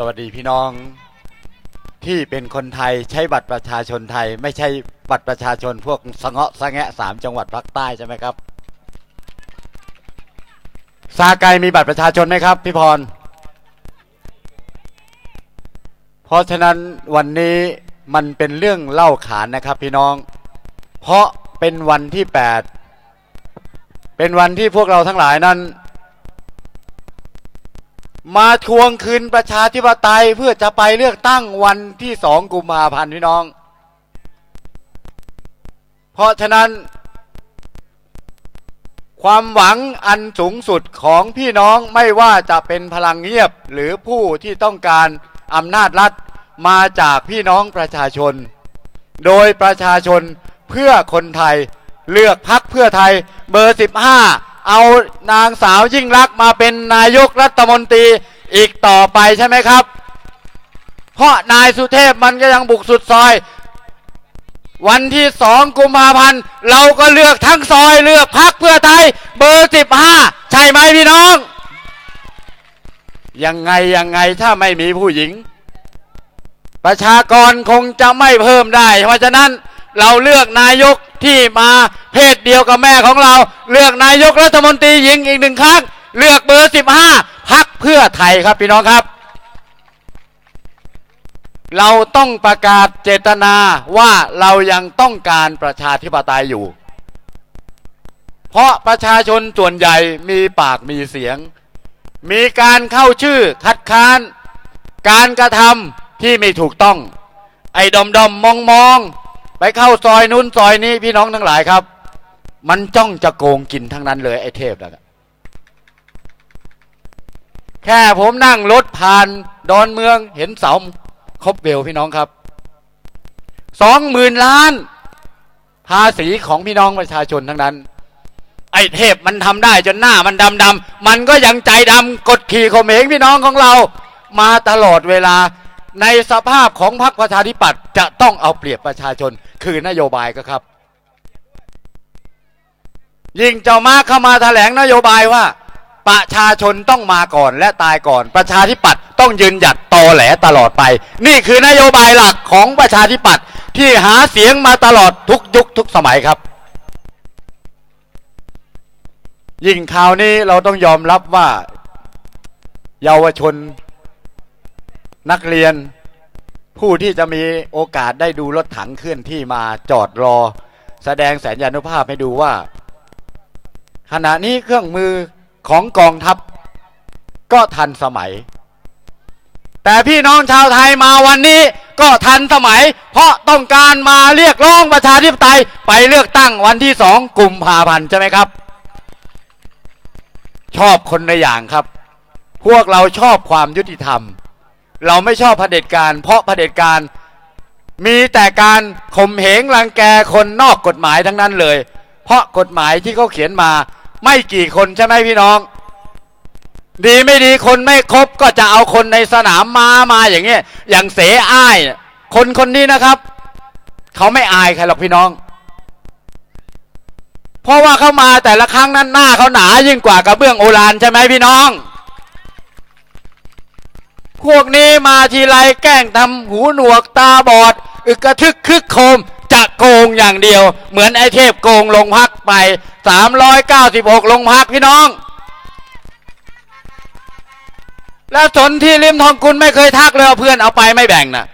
สวัสดีพี่น้องที่เป็นคนไทยใช้บัตรประชาชนไทย ไม่ใช่บัตรประชาชนพวกสะเงาะสะแงะสามจังหวัดภาคใต้ใช่ไหมครับซาไกมีบัตรประชาชนไหมครับพี่พร เพราะฉะนั้นวันนี้มันเป็นเรื่องเล่าขานนะครับพี่น้อง เพราะเป็นวันที่ 8 เป็นวันที่พวกเราทั้งหลายนั้น มาทวงคืนประชาธิปไตยเพื่อจะไปเลือกตั้งวันที่สองกุมภาพันธ์พี่น้อง เพราะฉะนั้น ความหวังอันสูงสุดของพี่น้องไม่ว่าจะเป็นพลังเงียบหรือผู้ที่ต้องการอำนาจรัฐมาจากพี่น้องประชาชน โดยประชาชนเพื่อคนไทยเลือกพักเพื่อไทยเบอร์ 15 เอานางสาวยิ่งรักมาเป็นนายกรัฐมนตรีอีกต่อไปใช่ไหมครับ เพราะนายสุเทพมันก็ยังบุกสุดซอย วันที่สองกุมภาพันธ์เราก็เลือกทั้งซอยเลือกพักเพื่อไทยเบอร์สิบห้าใช่ไหมพี่น้อง ยังไงยังไงถ้าไม่มีผู้หญิง ประชากรคงจะไม่เพิ่มได้ เพราะฉะนั้น เราเลือกนายกที่มาเพศเดียวกับแม่ของเรา เลือกนายกรัฐมนตรีหญิงอีกหนึ่งครั้ง เลือกเบอร์สิบห้าพักเพื่อไทยครับพี่น้องครับ เราต้องประกาศเจตนาว่าเรายังต้องการประชาธิปไตยอยู่ เพราะประชาชนส่วนใหญ่มีปากมีเสียง มีการเข้าชื่อคัดค้าน การกระทำที่ไม่ถูกต้อง ไอ้ดอมดอมมองมอง ไปเข้าซอยนู้นซอยนี้พี่น้องทั้งหลายครับ มันจ้องจะโกงกินทั้งนั้นเลยไอ้เทพนะแค่ผมนั่งรถผ่านดอนเมืองเห็นเสาครบเวลพี่น้องครับสองหมื่นล้าน ภาษีของพี่น้องประชาชนทั้งนั้น ไอ้เทพมันทำได้จนหน้ามันดำดำๆมันก็ยังใจดำกดขี่ข่มเหงพี่น้องของเรา มาตลอดเวลาในสภาพของพรรคประชาธิปัตย์จะต้องเอาเปรียบประชาชน คือนโยบายก็ครับ ยิ่งเจ้ามาเข้ามาแถลงนโยบายว่า ประชาชนต้องมาก่อนและตายก่อน ประชาธิปัตย์ต้องยืนหยัดตอแหลตลอดไป นี่คือนโยบายหลักของประชาธิปัตย์ที่หาเสียงมาตลอดทุกยุคทุกสมัยครับยิ่งข่าวนี้เราต้องยอมรับว่า เยาวชน นักเรียน ผู้ที่จะมีโอกาสได้ดูรถถังเคลื่อนที่มาจอดรอ แสดงแสนยานุภาพให้ดูว่า ขณะนี้เครื่องมือของกองทัพ ก็ทันสมัย แต่พี่น้องชาวไทยมาวันนี้ก็ทันสมัย เพราะต้องการมาเรียกร้องประชาธิปไตยไปเลือกตั้งวันที่สองกุมภาพันธ์ใช่ไหมครับ ชอบคนในอย่างครับ พวกเราชอบความยุติธรรม เราไม่ชอบเผด็จการ เพราะเผด็จการมีแต่การข่มเหงรังแกคนนอกกฎหมายทั้งนั้นเลย เพราะกฎหมายที่เขาเขียนมา ไม่กี่คนใช่ไหมพี่น้อง ดีไม่ดีคนไม่ครบก็จะเอาคนในสนามมามาอย่างเงี้ยอย่างเสอ้าย คนคนนี้นะครับ เขาไม่อายใครหรอกพี่น้อง เพราะว่าเขามาแต่ละครั้งนั้นหน้าเขาหนายิ่งกว่ากระเบื้องโอรานใช่ไหมพี่น้อง พวกนี้มาทีไรแกล้งทำหูหนวกตาบอด อึกกระทึกคึกโคมจะโกงอย่างเดียว เหมือนไอเทพโกงลงพักไป 396 ลงพักพี่น้อง แล้วสนที่ริมทองกุลไม่เคยทักเลยเอาเพื่อนเอาไปไม่แบ่งนะ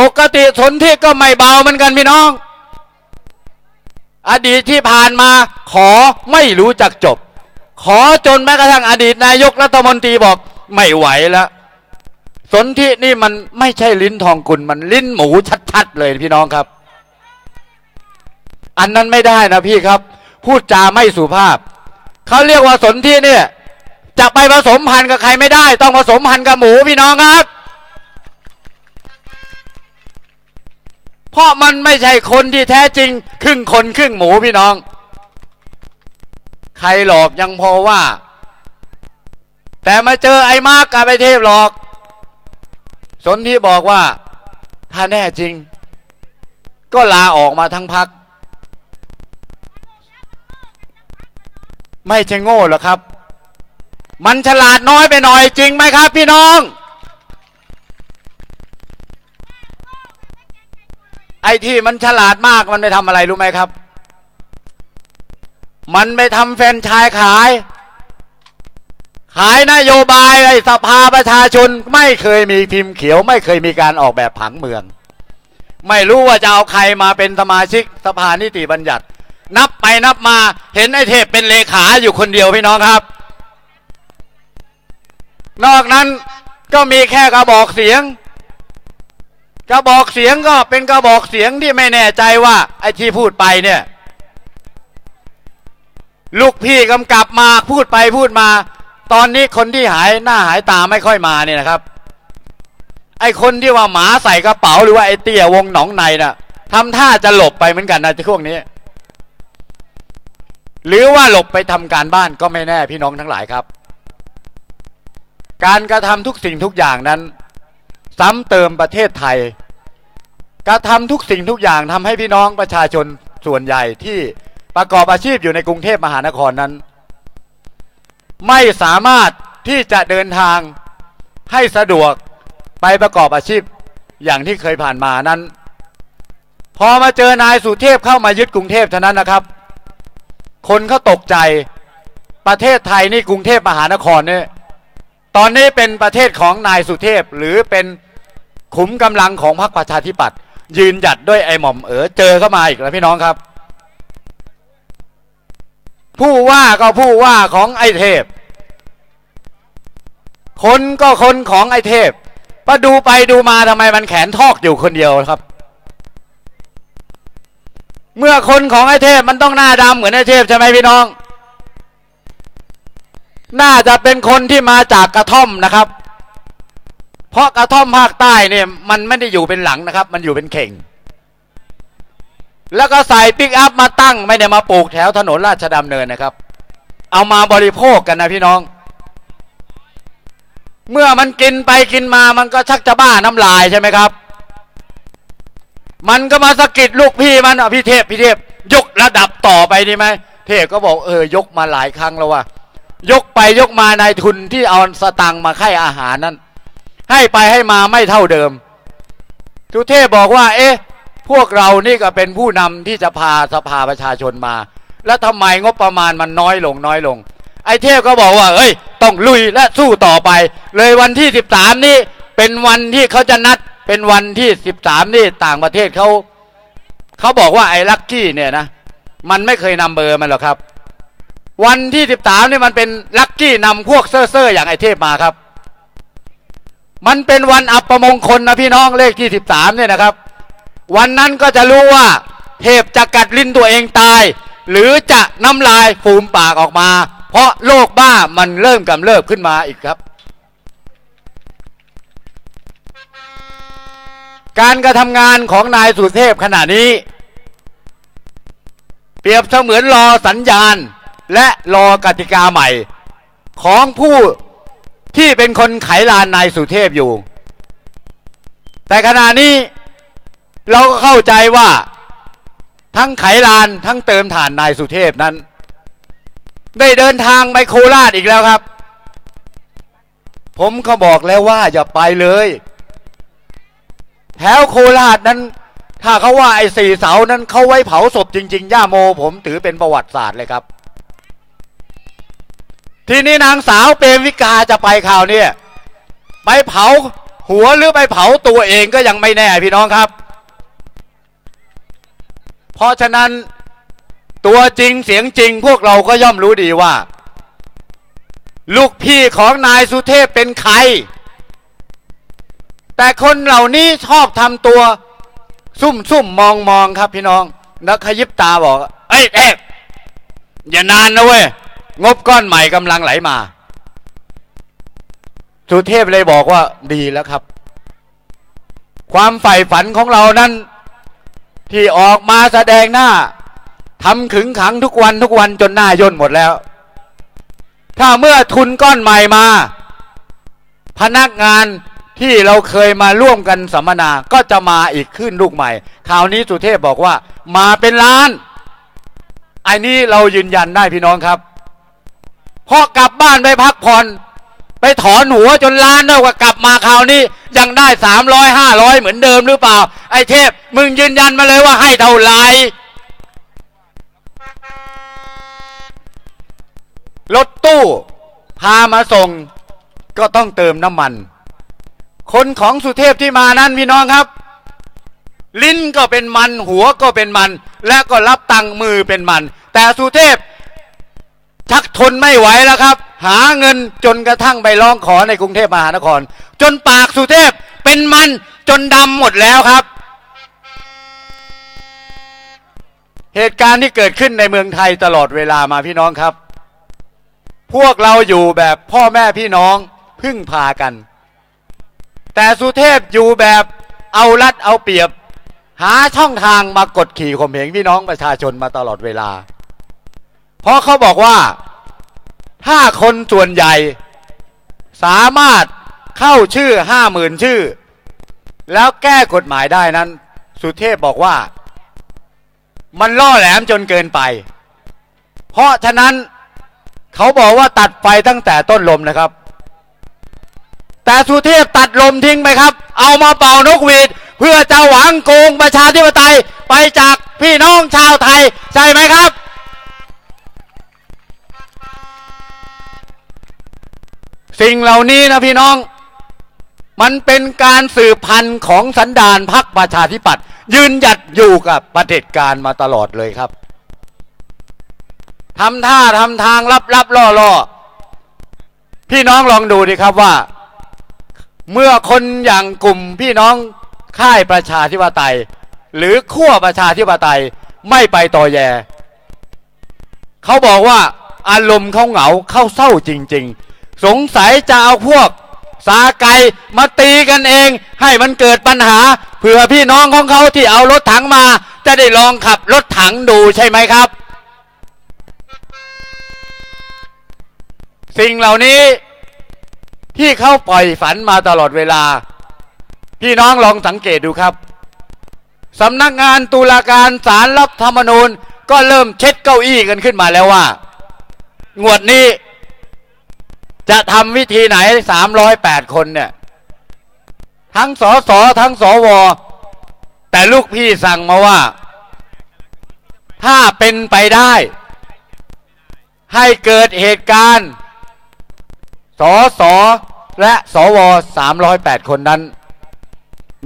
ปกติสนที่ก็ไม่เบาเหมือนกันพี่น้อง อดีตที่ผ่านมาขอไม่รู้จักจบ ขอจนแม้กระทั่งอดีตนายกรัฐมนตรีบอกไม่ไหวแล้วสนธินี่มันไม่ใช่ลิ้นทองกุลมันลิ้นหมูชัดๆเลยพี่น้องครับ อันนั้นไม่ได้นะพี่ครับ พูดจาไม่สุภาพเขาเรียกว่าสนธิเนี่ย จะไปผสมพันธุ์กับใครไม่ได้ ต้องผสมพันธุ์กับหมูพี่น้องครับ เพราะมันไม่ใช่คนที่แท้จริง ครึ่งคนครึ่งหมูพี่น้อง ใครหลอกยังพอว่า แต่มาเจอไอ้มากกับไอ้เทพหลอก สนที่บอกว่า ถ้าแน่จริง ก็ลาออกมาทั้งพัก ไม่ใช่โง่หรอครับ มันฉลาดน้อยไปหน่อยจริงไหมครับพี่น้องไอ้ที่มันฉลาดมากมันไปทำอะไรรู้ไหมครับ มันไปทำแฟนชายขาย ขายนโยบายไอ้สภาประชาชนไม่เคยมีพิมพ์เขียว ไม่เคยมีการออกแบบผังเมือง ไม่รู้ว่าจะเอาใครมาเป็นสมาชิกสภานิติบัญญัติ นับไปนับมาเห็นไอ้เทพเป็นเลขาอยู่คนเดียวพี่น้องครับ นอกนั้นก็มีแค่กระบอกเสียงกระบอกเสียงก็เป็นกระบอกเสียงที่ไม่แน่ใจว่าไอ้ที่พูดไปเนี่ย ลูกพี่กำกับมาพูดไปพูดมา ตอนนี้คนที่หายหน้าหายตาไม่ค่อยมาเนี่ยนะครับ ไอคนที่ว่าหมาใส่กระเป๋าหรือว่าไอเตี้ยวงหนองในน่ะทำท่าจะหลบไปเหมือนกันนะช่วงนี้ หรือว่าหลบไปทำการบ้านก็ไม่แน่พี่น้องทั้งหลายครับ การกระทำทุกสิ่งทุกอย่างนั้น ซ้ำเติมประเทศไทย กระทำทุกสิ่งทุกอย่างทำให้พี่น้องประชาชนส่วนใหญ่ที่ ประกอบอาชีพอยู่ในกรุงเทพมหานครนั้น ไม่สามารถที่จะเดินทางให้สะดวกไปประกอบอาชีพอย่างที่เคยผ่านมานั้น พอมาเจอนายสุเทพเข้ามายึดกรุงเทพเท่านั้นนะครับ คนเขาตกใจประเทศไทยนี่กรุงเทพมหานครเนี่ยตอนนี้เป็นประเทศของนายสุเทพหรือเป็นขุมกำลังของพรรคประชาธิปัตย์ยืนหยัดด้วยไอหม่อมเอ๋อเจอเข้ามาอีกแล้วพี่น้องครับ ผู้ว่าก็ผู้ว่าของไอเทพ คนก็คนของไอเทพมาดูไปดูมาทำไมมันแขนทอกอยู่คนเดียวครับ เมื่อคนของไอเทพมันต้องหน้าดำเหมือนไอเทพใช่ไหมพี่น้อง น่าจะเป็นคนที่มาจากกระท่อมนะครับ เพราะกระท่อมภาคใต้เนี่ยมันไม่ได้อยู่เป็นหลังนะครับ มันอยู่เป็นเข่ง แล้วก็ใส่ปิกอัพมาตั้ง ไม่ได้มาปลูกแถวถนนราชดำเนินนะครับ เอามาบริโภคกันนะพี่น้อง เมื่อมันกินไปกินมามันก็ชักจะบ้าน้ำลายใช่ไหมครับ มันก็มาสะกิดลูกพี่มันอะพี่เทพพี่เทพยกระดับต่อไปดีไหมเทพก็บอกเออยกมาหลายครั้งแล้วว่ะยกไปยกมานายทุนที่เอาสตังค์มาให้อาหารนั้นให้ไปให้มาไม่เท่าเดิมทุเทพบอกว่า เอ๊ะ พวกเรานี่ก็เป็นผู้นำที่จะพาสภาประชาชนมา แล้วทำไมงบประมาณมันน้อยลงน้อยลง ไอ้เทพก็บอกว่าเอ้ย ต้องลุยและสู้ต่อไป เลยวันที่สิบสามนี่เป็นวันที่เขาจะนัดเป็นวันที่สิบสามนี่ต่างประเทศเขาเขาบอกว่าไอ้ลักกี้เนี่ยนะ มันไม่เคยนำเบอร์มันหรอกครับ วันที่สิบสามนี่มันเป็นลักกี้นำพวกเซ่อเซ่ออย่างไอ้เทพมาครับ มันเป็นวันอัปมงคลนะพี่น้องเลขที่สิบสามเนี่ยนะครับ วันนั้นก็จะรู้ว่า เทพจะกัดลิ้นตัวเองตาย หรือจะน้ำลายฟูมปากออกมา เพราะโรคบ้ามันเริ่มกำเริบขึ้นมาอีกครับ การกระทำงานของนายสุเทพขณะนี้ เปรียบเสมือนรอสัญญาณ และรอกติกาใหม่ ของผู้ที่เป็นคนไขลานนายสุเทพอยู่ แต่ขณะนี้ เราก็เข้าใจว่าทั้งไขลานทั้งเติมฐานนายสุเทพนั้น ได้เดินทางไปโคราชอีกแล้วครับ ผมก็บอกแล้วว่าอย่าไปเลย แถวโคราชนั้น ถ้าเขาว่าไอ้สี่เสานั้นเขาไว้เผาศพจริง ๆ ย่าโมผมถือเป็นประวัติศาสตร์เลยครับ ทีนี้นางสาวเปรมวิกาจะไปข่าวเนี่ยไปเผาหัวหรือไปเผาตัวเองก็ยังไม่แน่พี่น้องครับ เพราะฉะนั้นตัวจริงเสียงจริงพวกเราก็ย่อมรู้ดีว่า ลูกพี่ของนายสุเทพเป็นใคร แต่คนเหล่านี้ชอบทำตัวซุ่มซุ่มมองมองครับพี่น้องนักขยิบตาบอก เอ้ยเอ๊ะอย่านานนะเว้ย งบก้อนใหม่กำลังไหลมา สุเทพเลยบอกว่าดีแล้วครับ ความใฝ่ฝันของเรานั้น ที่ออกมาแสดงหน้าทำขึงขังทุกวันทุกวันจนหน้าย่นหมดแล้ว ถ้าเมื่อทุนก้อนใหม่มา พนักงานที่เราเคยมาร่วมกันสัมมนาก็จะมาอีกขึ้นลูกใหม่คราวนี้สุเทพบอกว่า มาเป็นล้านไอ้นี้เรายืนยันได้พี่น้องครับพอกลับบ้านไปพักผ่อน ไปถอนหัวจนล้านแล้วก็กลับมาคราวนี้ยังได้สามร้อยห้าร้อยเหมือนเดิมหรือเปล่า ไอ้เทพ มึงยืนยันมาเลยว่าให้เท่าไหร่รถตู้ พามาส่ง ก็ต้องเติมน้ำมัน คนของสุเทพที่มานั้นพี่น้องครับ ลิ้นก็เป็นมัน หัวก็เป็นมัน และก็รับตังมือเป็นมัน แต่สุเทพชักทนไม่ไหวแล้วครับ หาเงินจนกระทั่งไปร้องขอในกรุงเทพมหานคร จนปากสุเทพเป็นมันจนดำหมดแล้วครับ เหตุการณ์ที่เกิดขึ้นในเมืองไทยตลอดเวลามาพี่น้องครับ พวกเราอยู่แบบพ่อแม่พี่น้องพึ่งพากัน แต่สุเทพอยู่แบบเอารัดเอาเปรียบ หาช่องทางมากดขี่ข่มเหงพี่น้องประชาชนมาตลอดเวลา เพราะเขาบอกว่า ถ้าคนส่วนใหญ่ สามารถเข้าชื่อห้าหมื่นชื่อ แล้วแก้กฎหมายได้นั้น สุเทพบอกว่า มันล่อแหลมจนเกินไป เพราะฉะนั้นเขาบอกว่าตัดไฟตั้งแต่ต้นลมนะครับ แต่สุเทพตัดลมทิ้งไปครับ เอามาเป่านกหวีดเพื่อจะหวังโกงประชาธิปไตยไปจากพี่น้องชาวไทย ใช่ไหมครับ สิ่งเหล่านี้นะพี่น้อง มันเป็นการสืบพันธุ์ของสันดานพรรคประชาธิปัตย์ยืนหยัดอยู่กับประเด็จการมาตลอดเลยครับทำท่าทำทางลับลับล่อล่อพี่น้องลองดูดิครับว่า เมื่อคนอย่างกลุ่มพี่น้องค่ายประชาธิปไตย หรือขั้วประชาธิปไตยไม่ไปต่อแยเขาบอกว่าอารมณ์เขาเหงาเขาเศร้าจริง ๆ สงสัยจะเอาพวกสาไก่มาตีกันเอง ให้มันเกิดปัญหาเผื่อพี่น้องของเขาที่เอารถถังมา จะได้ลองขับรถถังดูใช่ไหมครับ สิ่งเหล่านี้ที่เขาปล่อยฝันมาตลอดเวลา พี่น้องลองสังเกตดูครับสำนักงานตุลาการศาลรัฐธรรมนูญ ก็เริ่มเช็ดเก้าอี้กันขึ้นมาแล้วว่า งวดนี้ จะทำวิธีไหนสามร้อยแปดคนเนี่ย ทั้งสอสอทั้งสอวอแต่ลูกพี่สั่งมาว่า ถ้าเป็นไปได้ ให้เกิดเหตุการณ์สอสอและสวสามร้อยแปดคนนั้น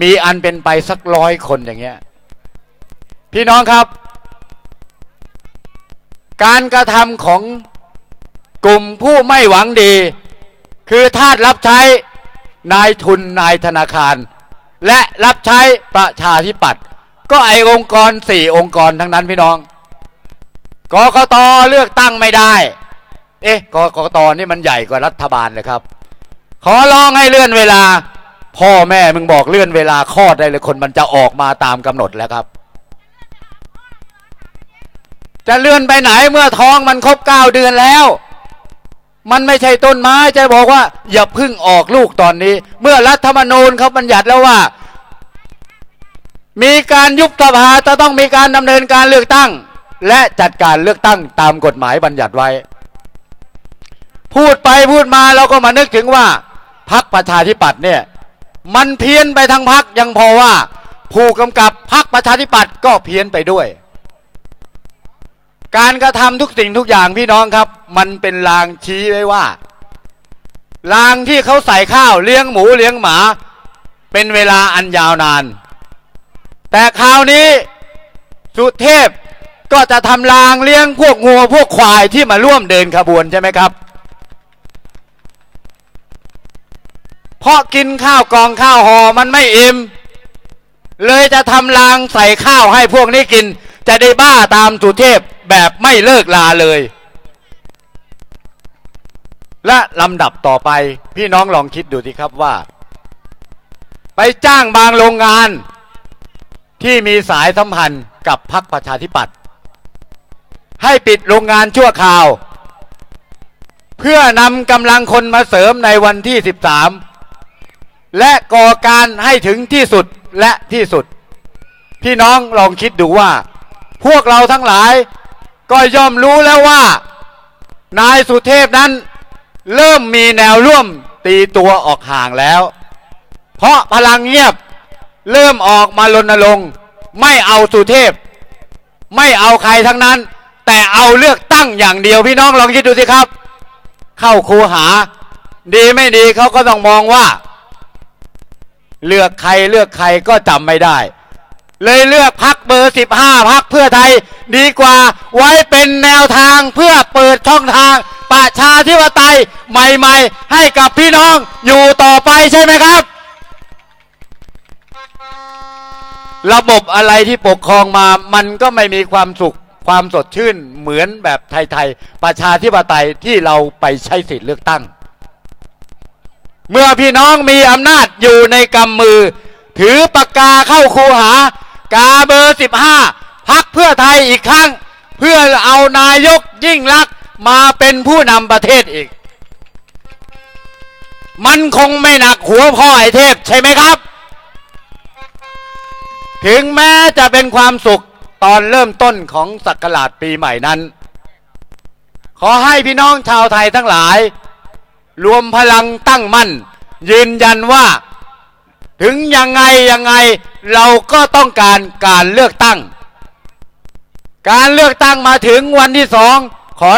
มีอันเป็นไปสักร้อยคนอย่างเงี้ย พี่น้องครับ การกระทำของ กลุ่มผู้ไม่หวังดี คือทาสรับใช้นายทุนนายธนาคาร และรับใช้ประชาธิปัตย์ก็ไอองค์กรสี่องค์กรทั้งนั้นพี่น้องกกตเลือกตั้งไม่ได้ เอ๊ะกกตนี่มันใหญ่กว่ารัฐบาลเลยครับ ขอร้องให้เลื่อนเวลา พ่อแม่มึงบอกเลื่อนเวลาคลอดได้เลยคนมันจะออกมาตามกำหนดแล้วครับ จะเลื่อนไปไหนเมื่อท้องมันครบเก้าเดือนแล้ว มันไม่ใช่ต้นไม้จะบอกว่า อย่าพึ่งออกลูกตอนนี้ เมื่อรัฐธรรมนูญเขาบัญญัติแล้วว่า มีการยุบสภาจะต้องมีการดำเนินการเลือกตั้ง และจัดการเลือกตั้งตามกฎหมายบัญญัติไว้ พูดไปพูดมาเราก็มานึกถึงว่าพักประชาธิปัตย์เนี่ย มันเพี้ยนไปทั้งพักยังพอว่า ผู้กำกับพักประชาธิปัตย์ก็เพี้ยนไปด้วย การกระทำทุกสิ่งทุกอย่างพี่น้องครับ มันเป็นลางชี้ไว้ว่าลางที่เขาใส่ข้าวเลี้ยงหมูเลี้ยงหมา เป็นเวลาอันยาวนาน แต่คราวนี้สุเทพก็จะทำรางเลี้ยงพวกงัวพวกควายที่มาร่วมเดินขบวนใช่ไหมครับ เพราะกินข้าวกองข้าวหอมันไม่อิ่มเลยจะทำรางใส่ข้าวให้พวกนี้กิน จะได้บ้าตามสุเทพ แบบไม่เลิกลาเลย และลำดับต่อไปพี่น้องลองคิดดูสิครับว่า ไปจ้างบางโรงงาน ที่มีสายสัมพันธ์กับพรรคประชาธิปัตย์ให้ปิดโรงงานชั่วคราว เพื่อนำกำลังคนมาเสริมในวันที่ 13 และก่อการให้ถึงที่สุดและที่สุด พี่น้องลองคิดดูว่า พวกเราทั้งหลาย ก็ย่อมรู้แล้วว่า นายสุเทพนั้น เริ่มมีแนวร่วมตีตัวออกห่างแล้ว เพราะพลังเงียบเริ่มออกมารณรงค์ไม่เอาสุเทพ ไม่เอาใครทั้งนั้น แต่เอาเลือกตั้งอย่างเดียวพี่น้องลองคิดดูสิครับ เข้าคูหา ดีไม่ดีเขาก็ต้องมองว่า เลือกใครเลือกใครก็จำไม่ได้ เลยเลือกพักเบอร์สิบห้าพักเพื่อไทยดีกว่าไว้เป็นแนวทางเพื่อเปิดช่องทางประชาธิปไตยใหม่ๆ ให้กับพี่น้องอยู่ต่อไปใช่ไหมครับ ระบบอะไรที่ปกครองมามันก็ไม่มีความสุขความสดชื่นเหมือนแบบไทยๆประชาธิปไตยที่เราไปใช้สิทธิ์เลือกตั้ง เมื่อพี่น้องมีอำนาจอยู่ในกำมือ ถือปากกาเข้าคูหา กาเบอร์ 15 พักเพื่อไทยอีกครั้ง เพื่อเอานายกยิ่งลักษณ์มาเป็นผู้นำประเทศอีก มันคงไม่หนักหัวพ่อไอเทพใช่ไหมครับ ถึงแม้จะเป็นความสุขตอนเริ่มต้นของศักราชปีใหม่นั้น ขอให้พี่น้องชาวไทยทั้งหลาย รวมพลังตั้งมั่น ยืนยันว่า ถึงยังไงยังไง เราก็ต้องการการเลือกตั้ง การเลือกตั้งมาถึงวันที่สองขอ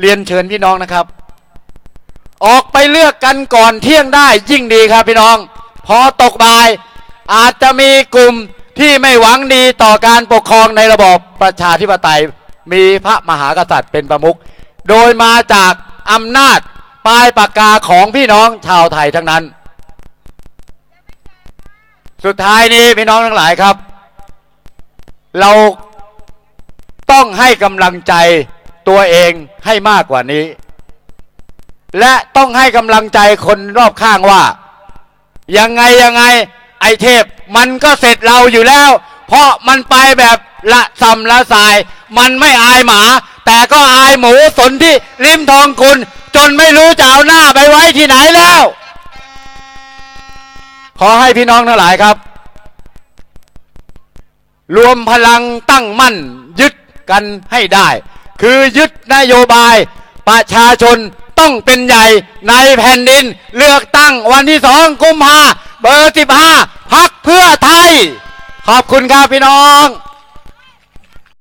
เรียนเชิญพี่น้องนะครับ ออกไปเลือกกันก่อนเที่ยงได้ยิ่งดีครับพี่น้อง พอตกบ่าย อาจจะมีกลุ่มที่ไม่หวังดีต่อการปกครองในระบอบประชาธิปไตย มีพระมหากษัตริย์เป็นประมุขโดยมาจากอำนาจปลายปากกาของพี่น้องชาวไทยทั้งนั้น สุดท้ายนี้พี่น้องทั้งหลายครับ เราต้องให้กำลังใจตัวเองให้มากกว่านี้ และต้องให้กำลังใจคนรอบข้างว่า ยังไงยังไงไอเทพ มันก็เสร็จเราอยู่แล้ว เพราะมันไปแบบละซำละสาย มันไม่อายหมา แต่ก็อายหมูสนที่ริมทองคุณ จนไม่รู้จะเอาหน้าไปไว้ที่ไหนแล้ว ขอให้พี่น้องทั้งหลายครับ รวมพลังตั้งมั่นยึดกันให้ได้ คือยึดนโยบายประชาชนต้องเป็นใหญ่ในแผ่นดิน เลือกตั้งวันที่สองกุมภาเบอร์สิบห้าพักเพื่อไทย ขอบคุณครับพี่น้อง